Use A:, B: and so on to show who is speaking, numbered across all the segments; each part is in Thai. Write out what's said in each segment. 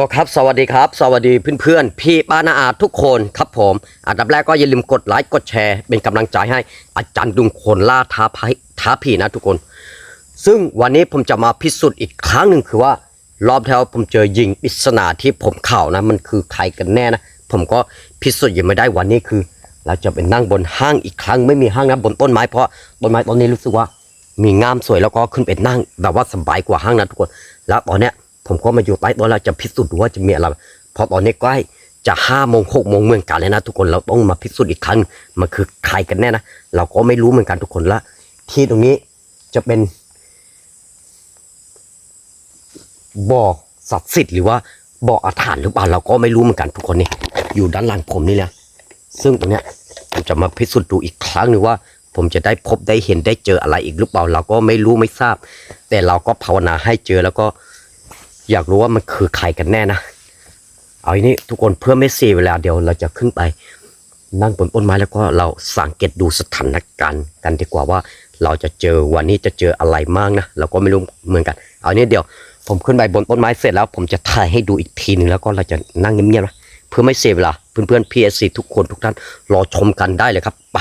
A: ก็ครับสวัสดีครับ สวัสดีเพื่อนๆ พี่ป้านาอาทุกคนครับผมอันดับแรกก็อย่าลืมกดไลค์กดแชร์ เป็นกำลังใจให้อาจารย์ดุงคนล่าท้าภัยท้าผีนะทุกคน ซึ่งวันนี้ผมจะมาพิสูจน์อีกครั้งหนึ่งคือว่ารอบแล้วผมเจอยิงปริศนาที่ผมเข่านะมันคือใครกันแน่นะผมก็พิสูจน์ยังไม่ได้วันนี้คือ เราจะไปนั่งบนห้างอีกครั้งไม่มีห้างนะบนต้นไม้เพราะต้นไม้ต้นนี้รู้สึกว่า มีงามสวยแล้วก็ขึ้นไปนั่งแบบว่าสบายกว่าห้างนะทุกคน แล้วตอนเนี้ย ผมก็มาอยู่ใต้ต้นแล้วจะพิสูจน์ดูว่าจะมีอะไรเพราะตอนนี้ใกล้จะห้าโมงหกโมงเมืองกันเลยนะทุกคนเราต้องมาพิสูจน์อีกครั้งมันคือใครกันแน่นะเราก็ไม่รู้เหมือนกันทุกคนละ ที่ตรงนี้จะเป็นบ่อศักดิ์สิทธิ์หรือว่าบ่ออาถรรพ์หรือเปล่าเราก็ไม่รู้เหมือนกันทุกคนนี่อยู่ด้านหลังผมนี่แหละซึ่งตรงเนี้ยผมจะมาพิสูจน์ดูอีกครั้งหนึ่งว่า ผมจะได้พบได้เห็นได้เจออะไรอีกหรือเปล่า เราก็ไม่รู้ไม่ทราบ แต่เราก็ภาวนาให้เจอแล้วก็ อยากรู้ว่ามันคือใครกันแน่นะ เอาอย่างนี้ทุกคนเพื่อไม่เสียเวลาเดี๋ยวเราจะขึ้นไปนั่งบนต้นไม้แล้วก็เราสังเกตดูสถานการณ์กันดีกว่าว่า เราจะเจอวันนี้จะเจออะไรมากนะเราก็ไม่รู้เหมือนกัน เอานี้เดี๋ยวผมขึ้นไปบนต้นไม้เสร็จแล้ว ผมจะถ่ายให้ดูอีกทีหนึ่งแล้วก็เราจะนั่งเงียบๆนะเพื่อไม่เสียเวลาเพื่อนๆ PSC ทุกคนทุกท่านรอชมกันได้เลยครับไป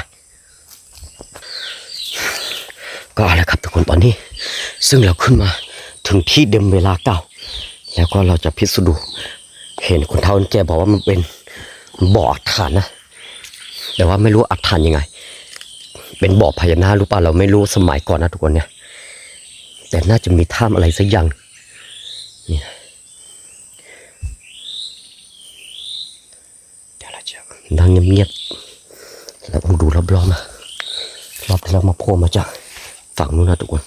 A: ก็อาละครับทุกคนตอนนี้ ซึ่งเราขึ้นมาถึงที่เดิมเวลาเก่า แล้วก็เราจะพิสูจน์ดู เห็นคนเฒ่านแกบอกว่ามันเป็นบ่ออัฐานนะ แต่ว่าไม่รู้อัฐานยังไง เป็นบ่อพญานาคหรือเปล่าเราไม่รู้สมัยก่อนนะทุกคนเนี่ย แต่น่าจะมีถ้ำอะไรสักอย่างนี่เดี๋ยวเราจะนั่งเงียบๆแล้วผมดูรอบๆนะรอบที่เรามาโผล่มาจากฝั่งนู้นนะทุกคน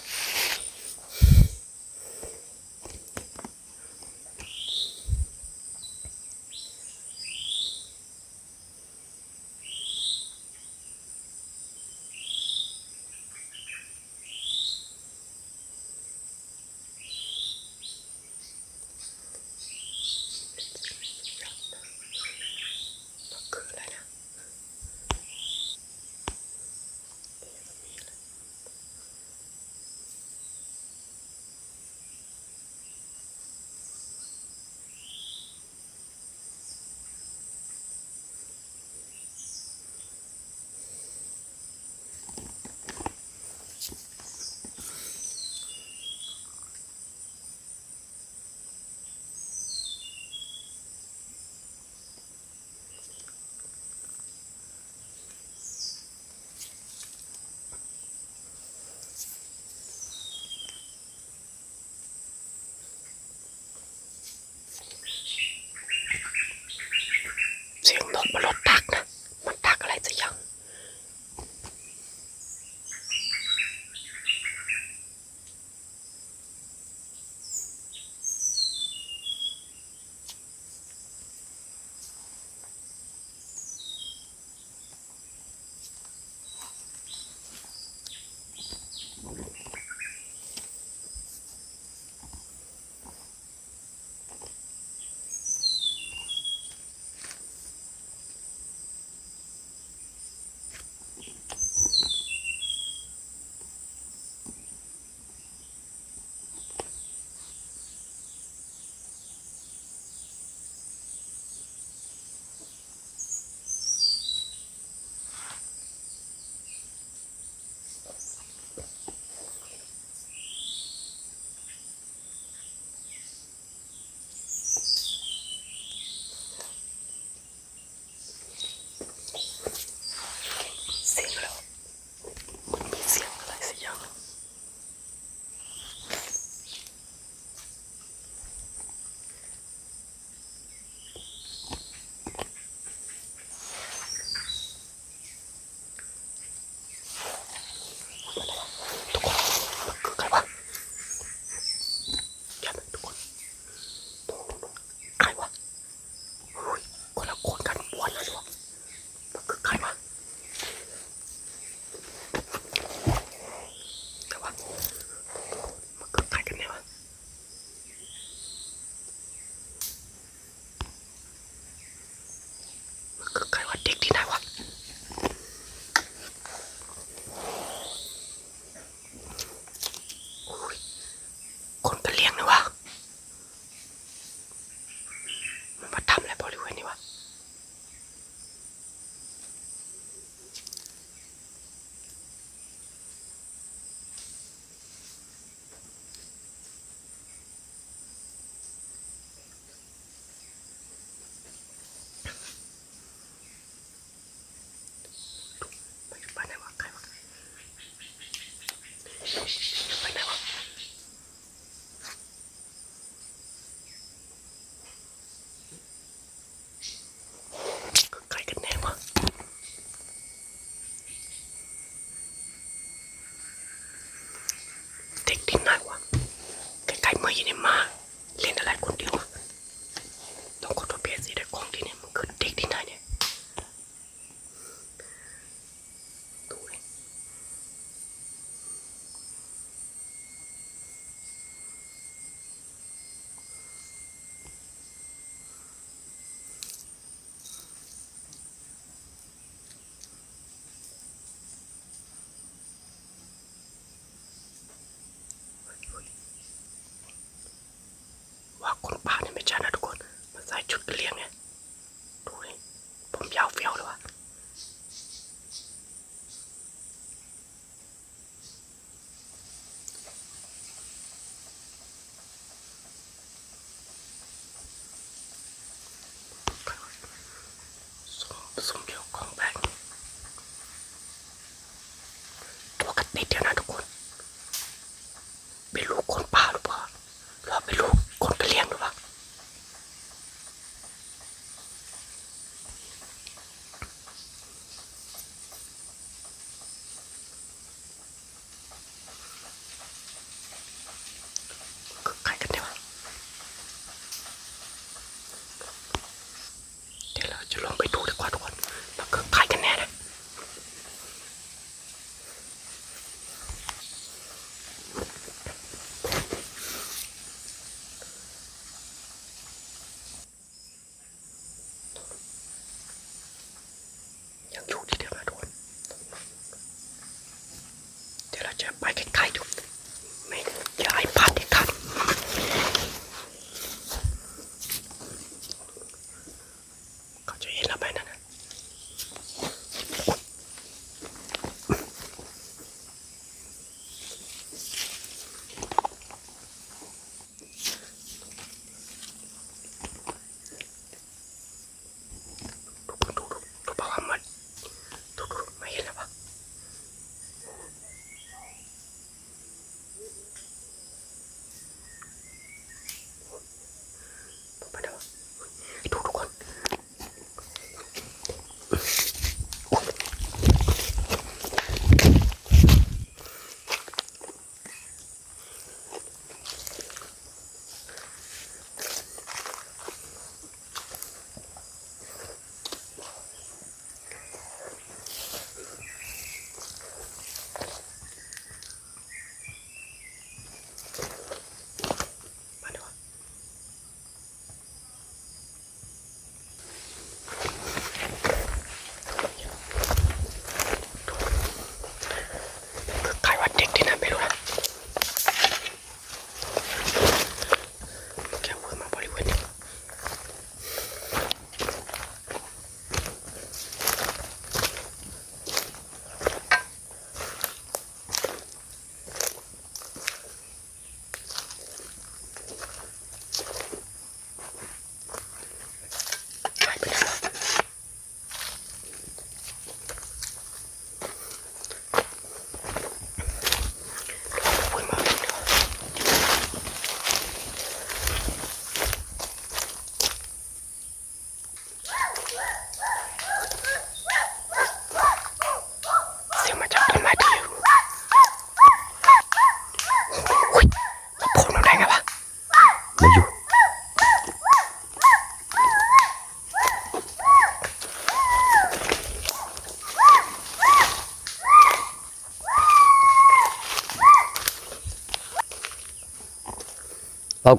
A: I a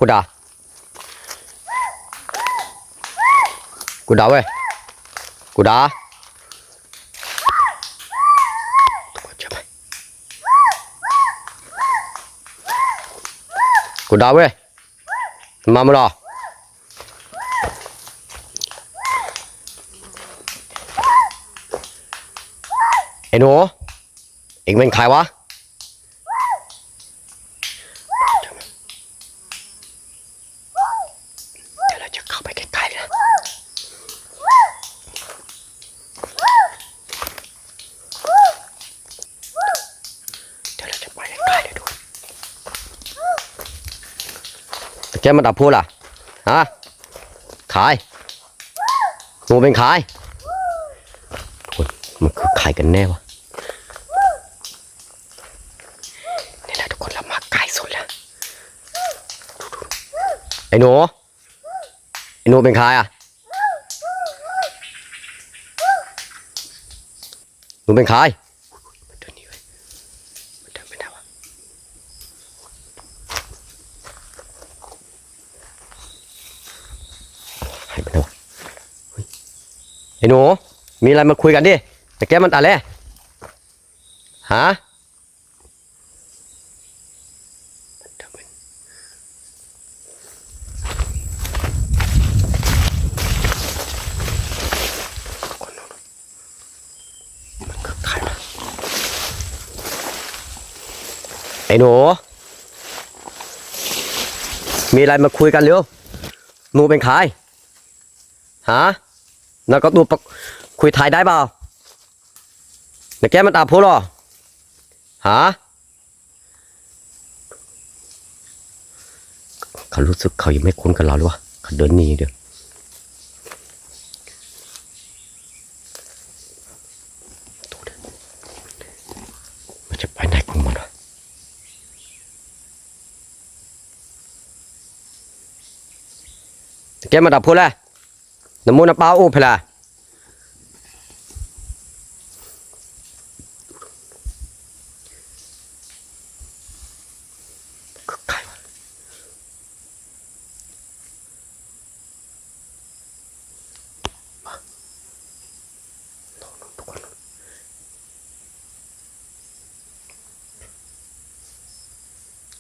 A: กูด่ากูด่าเว้ยกูด่าทุกคนเชื่อไหมกูด่าเว้ยมามึงเหรอไอ้หนูเอ็งเป็นใครวะ เดี๋ยวเราจะเข้าไปใกล้ๆนะเดี๋ยวเราจะไปใกล้ๆเลยดู แกมาดับพูดล่ะฮะขายหนูเป็นขายคนมันคือใครกันแน่วะนี่แหละทุกคนเรามาใกลสุดแล้วไอ้หนูไอ้หนูเป็นใครอะหนูเป็นใครมันเดินหนีไปมันเดินไปไหนวะหายไปไหนวะเฮ้ยไอ้ หนู มีอะไรมาคุยกันดิแต่แกมันตาแล่ฮะไรวะไอ้หนู มีอะไรมาคุยกันเร็วหนูเป็นใครฮะ แล้วก็ดูปะคุยไทยได้เปล่าเดี๋ยวแกมันตาพูดหรอฮะเขารู้สึกเขายังไม่คุ้นกับเราหรือวะเขาเดินหนีเดี๋ยวมันจะไปไหนของมันวะแกมาดับพูดแล้ว น้ำมูนน้ำเปล่าอู้เพลาคือใครวะ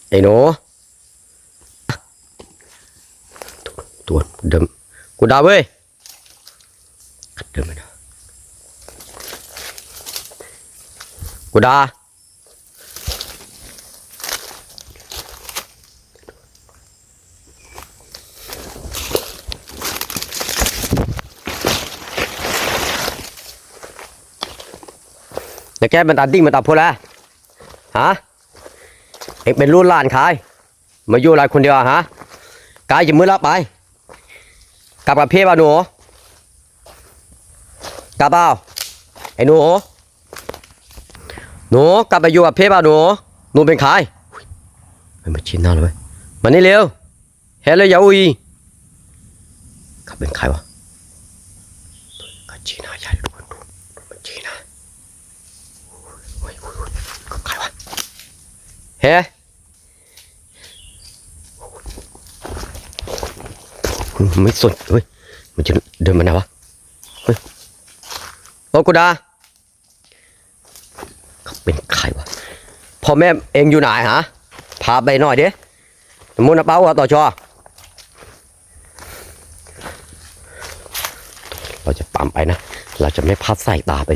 A: ไอ้หนูตัวเดิมกูด่าเว้ยเดิมไม่ได้กูด่าแล้วแกมันตัดดิ้งมันตัดพูดแล้วฮะเองเป็นรุ่นหลานขาย มาอยู่หลานคนเดียวฮะกายจะมือละไป กลับกับเพี่ป่ะหนูก ลับเปล่าไอ้หนูหนูกลับไปอยู่กับเพ่ป่ะหนูหนูเป็นใครไม่มาชินหน้าเลยมานี่เร็วเฮ้ยเลยอย่าอุยเขาเป็นใครวะเขาชี้หน้าใหญ่ทุดูดูมันชี้หน้าโอ้ยโอ้ยโอ้ยใครวะเฮ้ไม่สนเฮ้ยมันจะเดินมาไหนวะเฮ้ย โอ้กูดาเขาเป็นใครวะพ่อแม่เองอยู่ไหนฮะพาไปหน่อยเด้มุนเป้าต่อชอเราจะปั๊มไปนะ เราจะไม่พลาดสายตาไป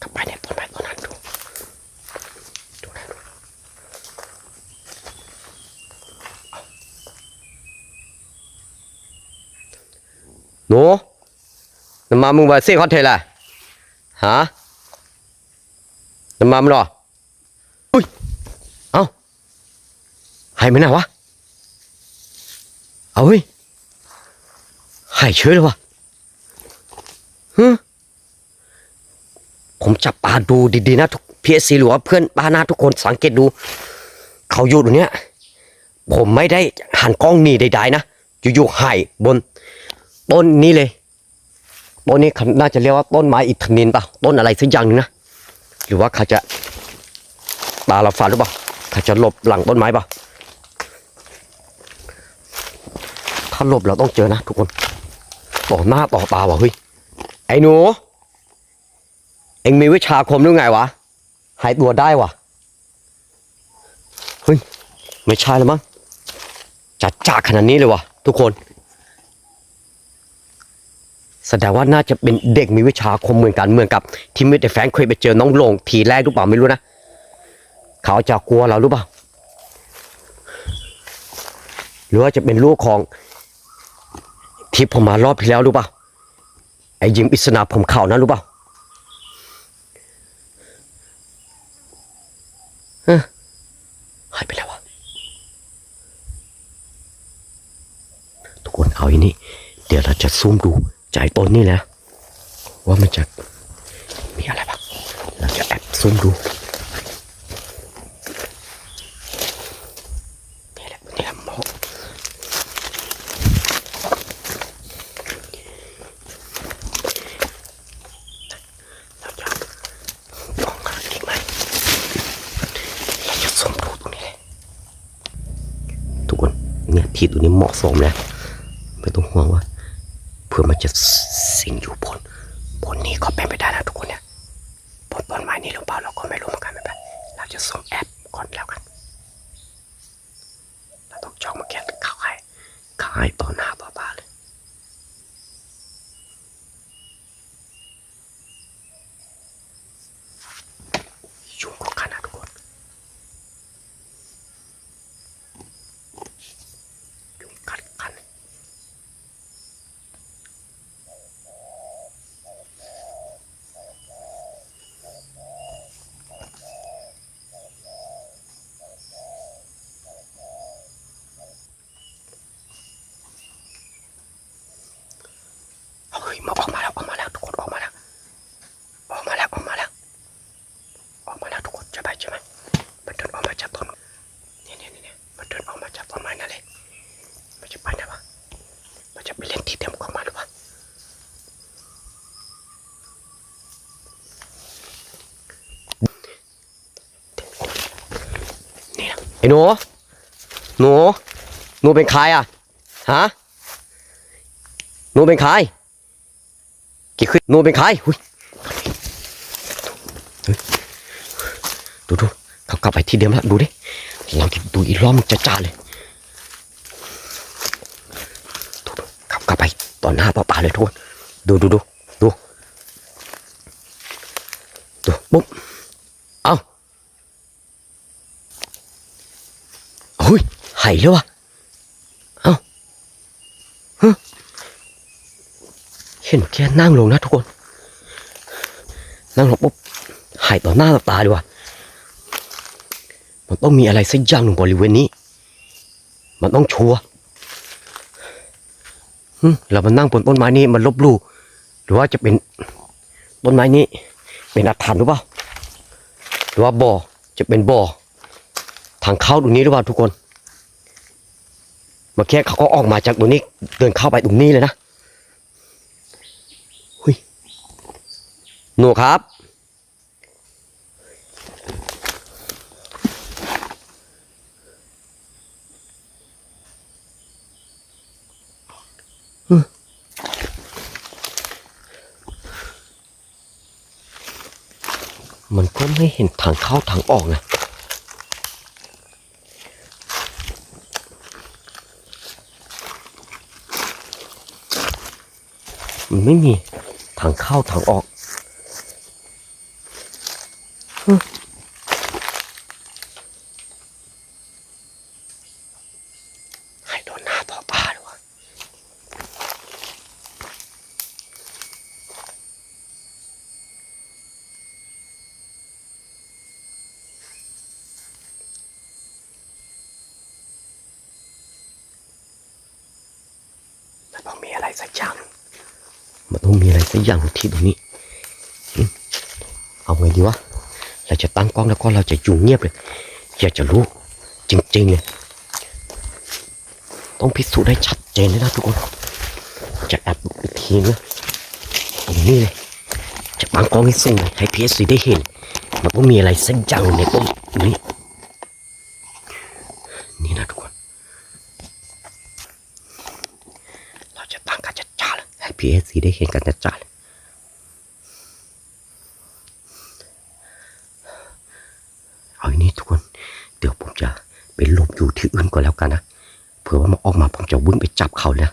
A: กลับไปเนี่ยต้นไม้ต้นนั้นดูดูนะดูหนูน้ำ มามึงไปเซ่คอนเทนแหละฮะน้ำมามึงเหรออุ้ยเอ้าหายไปไหนวะเอาเฮ้ยหายเฉยเลยวะฮึผมจับตาดูดีๆนะทุกพีเอซีหรือว่าเพื่อนบ้านหน้าทุกคนสังเกตดู เขาอยู่ตรงเนี้ย ผมไม่ได้หันกล้องหนีใดๆนะ อยู่ๆหายบนต้นนี้เลย ต้นนี้น่าจะเรียกว่าต้นไม้อิฐนินปะต้นอะไรสักอย่างหนึงนะหรือว่าเขาจะตาเราฝันหรือเปล่าเขาจะหลบหลังต้นไม้ปะถ้าหลบเราต้องเจอนะทุกคนต่อหน้าต่อตาว่ะเฮ้ยไอ้หนู เอ็งมีวิชาคมหรือไงวะหายตัวได้วะเฮ้ยไม่ใช่แล้วมั้งจัดจ้าขนาดนี้เลยวะทุกคน แสดงว่าน่าจะเป็นเด็กมีวิชาคมเหมือนกันเหมือนกับที่มิสเตแฟงเคยไปเจอน้องโลงทีแรกหรือเปล่าไม่รู้นะ เขาจะกลัวเราหรือเปล่าหรือว่าจะเป็นลูกของที่ผมมารอบที่แล้วรือเปล่าไอ้ยิมอิสนาผมเข่านะรู้เปล่าหายไปแล้ววะทุกคนเอาอย่างนี้เดี๋ยวเราจะซูมดู ใจต้นนี่นะ ว่ามันจะมีอะไรบ้างเราจะแอบซูมดูนี่แหละนี่แหละหมอกเราจะลองกันอีกไหมเราจะสมรูตรงนี้เลยทุกคนเนี่ยที่ตรงนี้เหมาะสมแล้วไม่ต้องห่วงว่า พื่อมันจะสิงอยู่บนบนนี้ก็เป็นไปได้นะทุกคนเนี่ยบนต้นไม้นี้หรือเปล่าเราก็ไม่รู้เหมือนกันไม่เป็นเราจะส่งแอปก่อนแล้วกันเราต้องจองมาแกะข่าวให้ขายต่อหน้าต่อตาเลยยุ่งกว่ากันนะทุกคน ยุงกัดกันเฮ้ย มาออกมาแล้วออกมาแล้วทุกคนออกมาแล้วออกมาแล้วออกมาแล้วออกมาแล้วทุกคนจะไปใช่ไหมมันเดินออกมาจากต้นเนี่ยเนี่ยเนี่ยมันเดินออกมาจากต้นไม้นั่นเลยมันจะไปไหนวะมันจะไปเล่นที่เดิมของมันหรือวะนี่นะไอ้หนูหนูหนูเป็นใครอะฮะหนูเป็นใคร กี่ขึ้นนูเป็นใครหุ้ยดูดูเขากลับไปที่เดิมแล้วดูดิเราดูอีกรอมจะจ้าเลยดูดูกลับกลับไปต่อหน้าต่อตาเลยทุกคนดูดูดูดูดูปุ๊บเอาเฮ้ยหายแล้ววะเอาฮะ ห็นแกนั่งลงนะทุกคน นั่งลงปุ๊บหายต่อหน้าต่อตาเลยว่ะมันต้องมีอะไรสักอย่างหนึ่งบริเวณนี้ มันต้องชัวร์เรามานั่งบนต้นไม้นี้มันลบลู่หรือว่าจะเป็นต้นไม้นี้ เป็นอาถรรพ์หรือเปล่าหรือว่าบ่อจะเป็นบ่อทางเข้าตรงนี้หรือเปล่าทุกคนเมื่อกี้เขาก็ออกมาจากตรงนี้เดินเข้าไปตรงนี้เลยนะหุย หนูครับ มันก็ไม่เห็นทางเข้าทางออกนะมันไม่มีทางเข้าทางออกฮึให้โดนหน้าต่อตาเลยวะมันต้องมีอะไร สักอย่างมันต้องมีอะไรสักอย่างที่ตรงนี้เอาไงดีวะเราจะตั้งกล้องแล้วก็เราจะอยู่เงียบเลย อยากจะรู้ จริงๆเลยต้องพิสูจน์ให้ชัดเจนเลยนะทุกคน จะแอบอีกทีนะตรงนี้เลย จะบังกล้องให้สูงให้พีเอสซีได้เห็น มันต้องมีอะไรสักอย่างในต้นนี้นะทุกคน เราจะตั้งกันจัดจ้าเลยให้พี เอสซีได้เห็นกันจัดจ้าเลยเอาอย่างนี้ทุกคน เดี๋ยวผมจะไปหลบอยู่ที่อื่นก่อนแล้วกันนะ เผื่อว่ามันออกมาผมจะวิ่งไปจับเขาเลย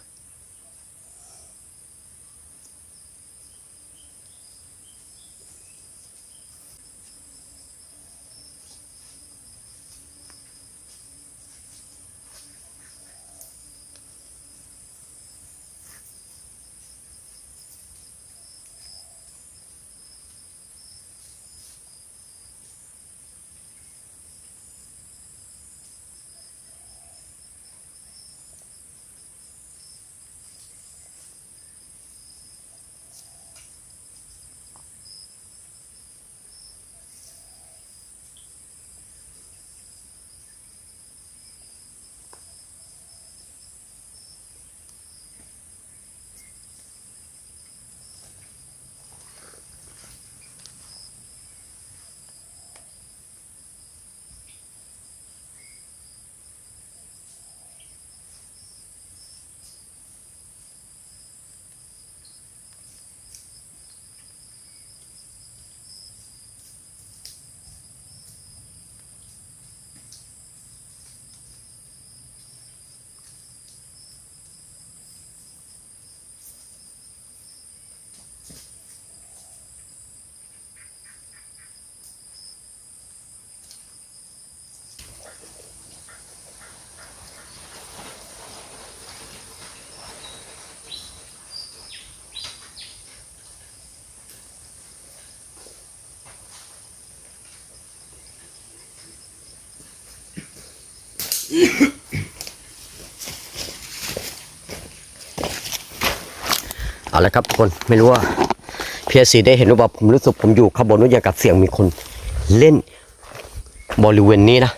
A: เอาละครับทุกคนไม่รู้ว่าพีเอสซีได้เห็นหรือเปล่าผมรู้สึกผมอยู่ข้างบนนู้นอย่างกับเสียงมีคนเล่นบริเวณนี้นะ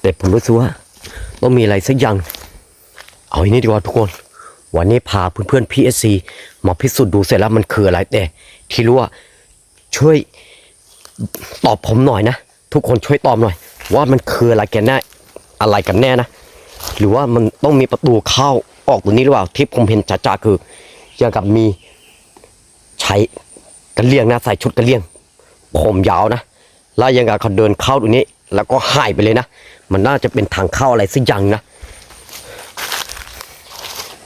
A: แต่ผมรู้สึกว่าต้องมีอะไรสักอย่าง เอาอย่างนี้ดีกว่าทุกคน วันนี้พาเพื่อนๆ PSC มาพิสูจน์ดูเสร็จแล้วมันคืออะไรแต่ที่รู้ว่าช่วยตอบผมหน่อยนะ ทุกคนช่วยตอบหน่อย ว่ามันคืออะไรกันแน่อะไรกันแน่นะ หรือว่ามันต้องมีประตูเข้าออกตรงนี้หรือเปล่าที่ผมเห็นจ่าๆคืออย่างกับมีใช้กระเลียงนะใส่ชุดกระเลียง ผมยาวนะแล้วยังกับเขาเดินเข้าตรงนี้ แล้วก็หายไปเลยนะ มันน่าจะเป็นทางเข้าอะไรสักอย่างนะ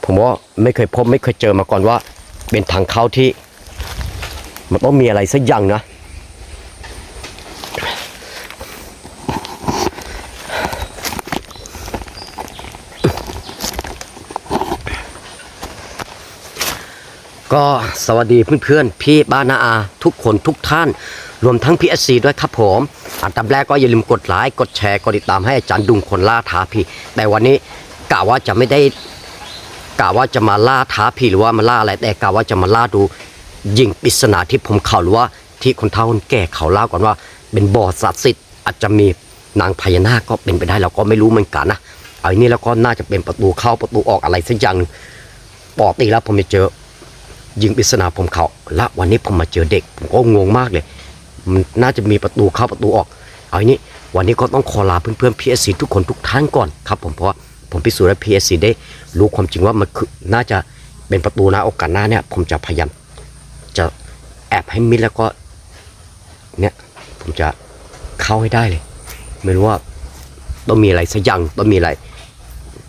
A: ผมว่าไม่เคยพบไม่เคยเจอมาก่อนว่า เป็นทางเข้าที่ มันต้องมีอะไรสักอย่างนะ ก็สวัสดีเพื่อนๆ พี่บ้านนาอา ทุกคนทุกท่าน รวมทั้งพีเอสซีด้วยครับผมอันดับแรกก็อย่าลืมกดไลค์กดแชร์กดติดตามให้อาจารย์ดุงคนล่าท้าผีแต่วันนี้กะว่าจะไม่ได้กะว่าจะมาล่าท้าผีหรือว่ามาล่าอะไรแต่กะว่าจะมาล่าดูยิงปริศนาที่ผมเขาหรือว่าที่คนเฒ่าคนแก่เขาเล่าก่อนว่า เป็นบ่อศักดิ์สิทธิ์อาจจะมีนางพญานาคก็เป็นไปได้เราก็ไม่รู้เหมือนกันนะเอาอันนี้แล้วก็น่าจะเป็นประตูเข้าประตูออกอะไรสักอย่างหนึ่งปกติแล้วผมจะเจอ ยิงปริศนาผมเขาและวันนี้ผมมาเจอเด็ก ผมก็งงมากเลย มันน่าจะมีประตูเข้าประตูออก เอาอย่างนี้ วันนี้ก็ต้องขอลาเพื่อนๆ PSC ทุกคนทุกท่านก่อนครับผมเพราะผมพิสูจน์แล้ว PSC ได้รู้ความจริงว่ามันคือน่าจะเป็นประตูนะโอกาสหน้าเนี่ย ผมจะพยายามจะแอบให้มิดแล้วก็เนี่ยผมจะเข้าให้ได้เลย ไม่รู้ว่าต้องมีอะไรสักอย่างต้องมีอะไร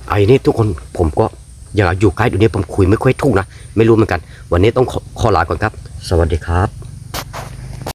A: เอาอย่างนี้ทุกคนผมก็อย่างอยู่ใกล้ตรงนี้ผมคุยไม่ค่อยถูกนะ ไม่รู้เหมือนกัน วันนี้ต้องขอขอลาก่อนครับ สวัสดีครับ